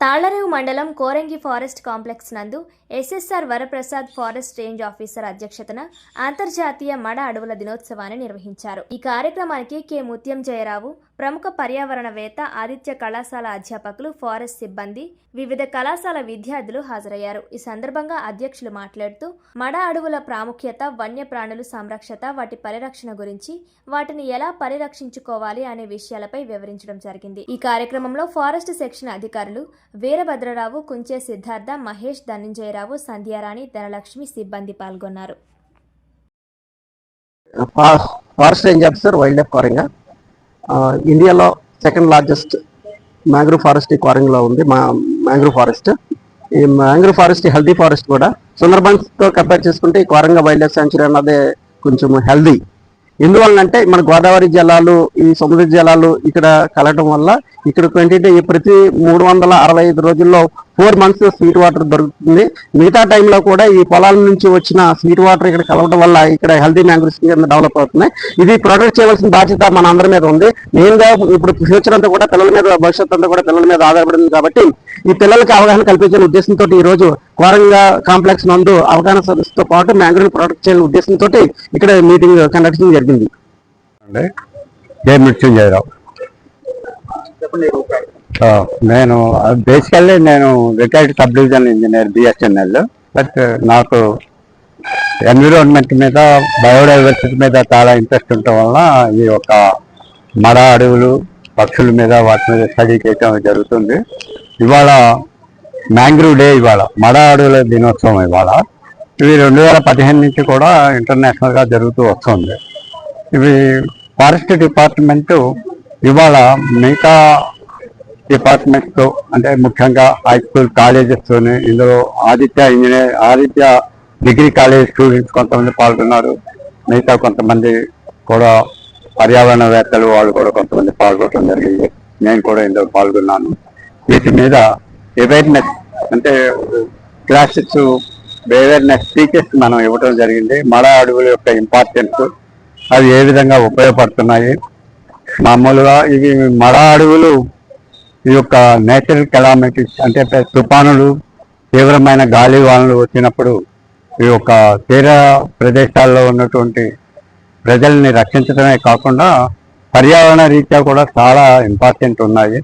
తాళ్ళరేవు మండలం Korangi forest complex నందు SSR Varaprasad forest range officer అధ్యక్షతన అంతర్జాతీయ మడ అడవుల దినోత్సవాన్ని నిర్వహించారు. ఈ కార్యక్రమానికి కె ముత్యం జయరావు ప్రముఖ పర్యావరణవేత్త ఆదిత్య కళాశాల అధ్యాపకులు ఫారెస్ట్ సిబ్బంది వివిధ కళాశాల విద్యార్థులు హాజరయ్యారు. ఈ సందర్భంగా అధ్యక్షులు మాట్లాడుతూ మడ అడవుల ప్రాముఖ్యత వన్యప్రాణుల సంరక్షత వాటి పరిరక్షణ గురించి వాటిని ఎలా పరిరక్షించుకోవాలి అనే విషయాలపై వివరించడం జరిగింది. ఈ కార్యక్రమంలో ఫారెస్ట్ సెక్షన్ అధికారులు వీరభద్రరావు కుంచే సిద్ధార్థ మహేష్ ధనంజయరావు సంధ్యారాణి ధనలక్ష్మి సిబ్బంది పాల్గొన్నారు. ఫారెస్ట్ ఏం వైల్డ్ లైఫ్ కోరింగ్? ఇండియాలో సెకండ్ లార్జెస్ట్ మ్యాంగ్రూవ్ ఫారెస్ట్ ఈ లో ఉంది. మా మ్యాంగ్రూవ్ ఫారెస్ట్ ఈ మ్యాంగ్రూవ్ ఫారెస్ట్ హెల్దీ ఫారెస్ట్ కూడా. సుందర్బన్స్తో కంపేర్ చేసుకుంటే ఈ కోరంగ వైల్డ్ లైఫ్ సెంచురీ అన్నది కొంచెం హెల్దీ ఎందువల్లంటే మన గోదావరి జలాలు ఈ సముద్ర జలాలు ఇక్కడ కలగడం వల్ల ఇక్కడ ఏంటంటే ప్రతి మూడు వందల అరవై ఐదు రోజుల్లో ఫోర్ మంత్స్ స్వీట్ వాటర్ దొరుకుతుంది. మిగతా టైంలో కూడా ఈ పొలాల నుంచి వచ్చిన స్వీట్ వాటర్ ఇక్కడ కలవడం వల్ల ఇక్కడ హెల్దీ మ్యాంగ్రూవ్స్ కింద డెవలప్ అవుతున్నాయి. ఇది ప్రొటెక్ట్ చేయవలసిన బాధ్యత మన అందరి మీద ఉంది. మెయిన్గా ఇప్పుడు ఫ్యూచర్ అంతా కూడా పిల్లల మీద భవిష్యత్తు అంతా కూడా పిల్లల మీద ఆధారపడింది కాబట్టి ఈ పిల్లలకి అవగాహన కల్పించిన ఉద్దేశంతో ఈ రోజు కోరంగా కాంప్లెక్స్ నందు అవగాహన సదస్సుతో పాటు మ్యాంగ్రూవ్ ప్రొటెక్ట్ చేయాలని ఉద్దేశంతో ఇక్కడ మీటింగ్ కండక్ట్ చేయడం జరిగింది. అండి. జై మృత్యుంజయరావు నేను బేసికల్లీ నేను retired sub division engineer BSNL but నాకు ఎన్విరాన్మెంట్ మీద బయోడైవర్సిటీ మీద చాలా ఇంట్రెస్ట్ ఉండటం వలన ఈ యొక్క మడ అడవులు పక్షుల మీద వాటి మీద స్టడీ చేయటం జరుగుతుంది. ఇవాళ మ్యాంగ్రూవ్ డే ఇవాళ మడ అడవుల దినోత్సవం ఇవాళ. ఇవి రెండు వేల పదిహేను నుంచి కూడా ఇంటర్నేషనల్గా జరుగుతూ వస్తుంది. ఇవి ఫారెస్ట్ డిపార్ట్మెంటు ఇవాళ మిగతా డిపార్ట్మెంట్స్ అంటే ముఖ్యంగా హై స్కూల్ కాలేజెస్ ఇందులో Aditya engineer Aditya degree college students కొంతమంది పాల్గొన్నారు. మిగతా కొంతమంది కూడా పర్యావరణవేత్తలు వాళ్ళు కూడా కొంతమంది పాల్గొనడం జరిగింది. నేను కూడా ఇందులో పాల్గొన్నాను. వీటి మీద అవేర్నెస్ అంటే క్లాసెస్ అవేర్నెస్ స్పీచెస్ మనం ఇవ్వడం జరిగింది. మడ అడవుల యొక్క ఇంపార్టెన్స్ అవి ఏ విధంగా ఉపయోగపడుతున్నాయి? మామూలుగా ఇవి మడ అడవులు ఈ యొక్క నేచురల్ కెలామిటీస్ అంటే తుఫానులు తీవ్రమైన గాలి వానలు వచ్చినప్పుడు ఈ యొక్క తీర ప్రదేశాల్లో ఉన్నటువంటి ప్రజల్ని రక్షించడమే కాకుండా పర్యావరణ రీత్యా కూడా చాలా ఇంపార్టెంట్ ఉన్నాయి.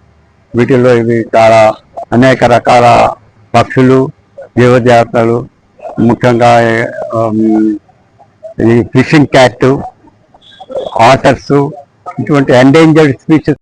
వీటిల్లో ఇవి చాలా అనేక రకాల పక్షులు జీవజాతలు ముఖ్యంగా ఈ ఫిషింగ్ క్యాట్ ఆటర్స్ ఇటువంటి ఎండేంజర్డ్ స్పీషెస్